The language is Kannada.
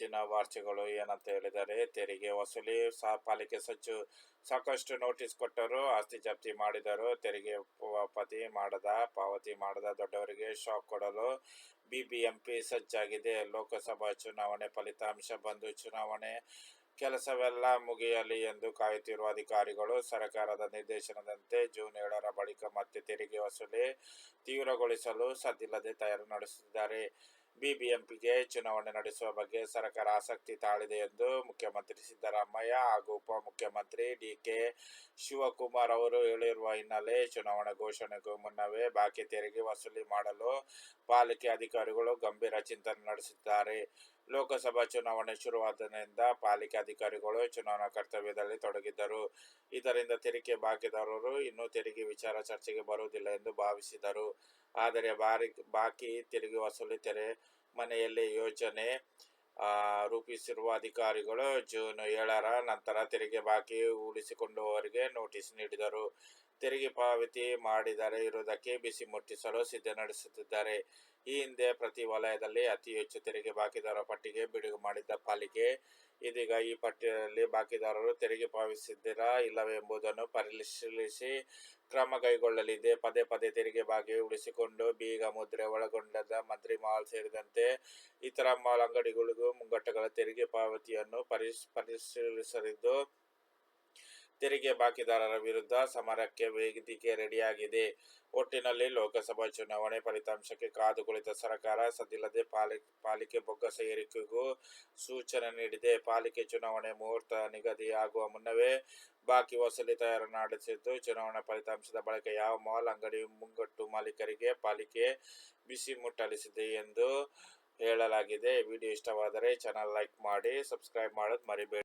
ಇವತ್ತಿನ ವಾರ್ತೆಗಳು ಏನಂತ ಹೇಳಿದರೆ, ತೆರಿಗೆ ವಸೂಲಿ ಸಹ ಪಾಲಿಕೆ ಸಚ್ಚು ಸಾಕಷ್ಟು ನೋಟಿಸ್ ಕೊಟ್ಟರು, ಆಸ್ತಿ ಜಪ್ತಿ ಮಾಡಿದರು. ತೆರಿಗೆ ಪಾವತಿ ಮಾಡದ ಪಾವತಿ ಮಾಡದ ದೊಡ್ಡವರಿಗೆ ಶಾಕ್ ಕೊಡಲು ಬಿಬಿಎಂಪಿ ಸಜ್ಜಾಗಿದೆ. ಲೋಕಸಭಾ ಚುನಾವಣೆ ಫಲಿತಾಂಶ ಬಂದು ಚುನಾವಣೆ ಕೆಲಸವೆಲ್ಲ ಮುಗಿಯಲಿ ಎಂದು ಕಾಯುತ್ತಿರುವ ಅಧಿಕಾರಿಗಳು ಸರ್ಕಾರದ ನಿರ್ದೇಶನದಂತೆ ಜೂನ್ ಏಳರ ಬಳಿಕ ಮತ್ತೆ ತೆರಿಗೆ ವಸೂಲಿ ತೀವ್ರಗೊಳಿಸಲು ಸದ್ದಿಲ್ಲದೆ ತಯಾರು ನಡೆಸುತ್ತಿದ್ದಾರೆ. ಬಿಬಿಎಂಪಿಗೆ ಚುನಾವಣೆ ನಡೆಸುವ ಬಗ್ಗೆ ಸರ್ಕಾರ ಆಸಕ್ತಿ ತಾಳಿದೆ ಎಂದು ಮುಖ್ಯಮಂತ್ರಿ ಸಿದ್ದರಾಮಯ್ಯ ಹಾಗೂ ಉಪಮುಖ್ಯಮಂತ್ರಿ ಡಿಕೆ ಶಿವಕುಮಾರ್ ಅವರು ಹೇಳಿರುವ ಹಿನ್ನೆಲೆ ಚುನಾವಣೆ ಘೋಷಣೆಗೂ ಮುನ್ನವೇ ಬಾಕಿ ತೆರಿಗೆ ವಸೂಲಿ ಮಾಡಲು ಪಾಲಿಕೆ ಅಧಿಕಾರಿಗಳು ಗಂಭೀರ ಚಿಂತನೆ ನಡೆಸಿದ್ದಾರೆ. ಲೋಕಸಭಾ ಚುನಾವಣೆ ಶುರುವಾದನೆಯಿಂದ ಪಾಲಿಕೆ ಅಧಿಕಾರಿಗಳು ಚುನಾವಣಾ ಕರ್ತವ್ಯದಲ್ಲಿ ತೊಡಗಿದ್ದರು. ಇದರಿಂದ ತೆರಿಗೆ ಬಾಕಿದಾರರು ಇನ್ನೂ ತೆರಿಗೆ ವಿಚಾರ ಚರ್ಚೆಗೆ ಬರುವುದಿಲ್ಲ ಎಂದು ಭಾವಿಸಿದರು. ಆದರೆ ಬಾರಿ ಬಾಕಿ ತೆರಿಗೆ ವಸೂಲಿ ತೆರೆ ಮನೆಯಲ್ಲಿ ಯೋಜನೆ ರೂಪಿಸಿರುವ ಅಧಿಕಾರಿಗಳು ಜೂನ್ ಏಳರ ನಂತರ ತೆರಿಗೆ ಬಾಕಿ ಉಳಿಸಿಕೊಂಡವರಿಗೆ ನೋಟಿಸ್ ನೀಡಿದರು. ತೆರಿಗೆ ಪಾವತಿ ಮಾಡಿದರೆ ಇರುವುದಕ್ಕೆ ಬಿಸಿ ಮುಟ್ಟಿಸಲು ಸಿದ್ಧ ನಡೆಸುತ್ತಿದ್ದಾರೆ. ಈ ಹಿಂದೆ ಪ್ರತಿ ವಲಯದಲ್ಲಿ ಅತಿ ಹೆಚ್ಚು ತೆರಿಗೆ ಬಾಕಿದಾರರ ಪಟ್ಟಿಗೆ ಬಿಡುಗಡೆ ಮಾಡಿದ್ದ ಪಾಲಿಕೆ, ಇದೀಗ ಈ ಪಟ್ಟಿಯಲ್ಲಿ ಬಾಕಿದಾರರು ತೆರಿಗೆ ಪಾವತಿಸಿದ್ದೀರಾ ಇಲ್ಲವೇ ಎಂಬುದನ್ನು ಪರಿಶೀಲಿಸಿ ಕ್ರಮ ಕೈಗೊಳ್ಳಲಿದೆ. ಪದೇ ಪದೇ ತೆರಿಗೆ ಬಾಕಿ ಉಳಿಸಿಕೊಂಡು ಬೀಗ ಮುದ್ರೆ ಒಳಗೊಂಡದ ಮಂತ್ರಿ ಮಾಲ್ ಸೇರಿದಂತೆ ಇತರ ಮಾಲ್ ಅಂಗಡಿಗಳಿಗೂ ಮುಂಗಟ್ಟುಗಳ ತೆರಿಗೆ ಪಾವತಿಯನ್ನು ಪರಿಶ್, ಪರಿಶೀಲಿಸಲಿದ್ದು ತೆರಿಗೆ ಬಾಕಿದಾರರ ವಿರುದ್ಧ ಸಮರಕ್ಕೆ ವೇದಿಕೆ ರೆಡಿಯಾಗಿದೆ. ಒಟ್ಟಿನಲ್ಲಿ ಲೋಕಸಭಾ ಚುನಾವಣೆ ಫಲಿತಾಂಶಕ್ಕೆ ಕಾದು ಕುಳಿತ ಸರ್ಕಾರ ಸದ್ದಿಲ್ಲದೆ ಪಾಲಿ, ಪಾಲಿಕೆ ಬೊಗ್ಗಸ ಏರಿಕೆಗೂ ಸೂಚನೆ ನೀಡಿದೆ. ಪಾಲಿಕೆ ಚುನಾವಣೆ ಮುಹೂರ್ತ ನಿಗದಿಯಾಗುವ ಮುನ್ನವೇ ಬಾಕಿ ವಸೂಲಿ ತಯಾರು ನಡೆಸಿದ್ದು, ಚುನಾವಣಾ ಫಲಿತಾಂಶದ ಬಳಿಕ ಯಾವ ಮಾಲ್, ಅಂಗಡಿ, ಮುಂಗಟ್ಟು ಮಾಲೀಕರಿಗೆ ಪಾಲಿಕೆ ಬಿಸಿ ಮುಟ್ಟಲಿಸಿದೆ ಎಂದು ಹೇಳಲಾಗಿದೆ. ವಿಡಿಯೋ ಇಷ್ಟವಾದರೆ ಚಾನಲ್ ಲೈಕ್ ಮಾಡಿ ಸಬ್ಸ್ಕ್ರೈಬ್ ಮಾಡೋದು ಮರಿಬೇಡಿ.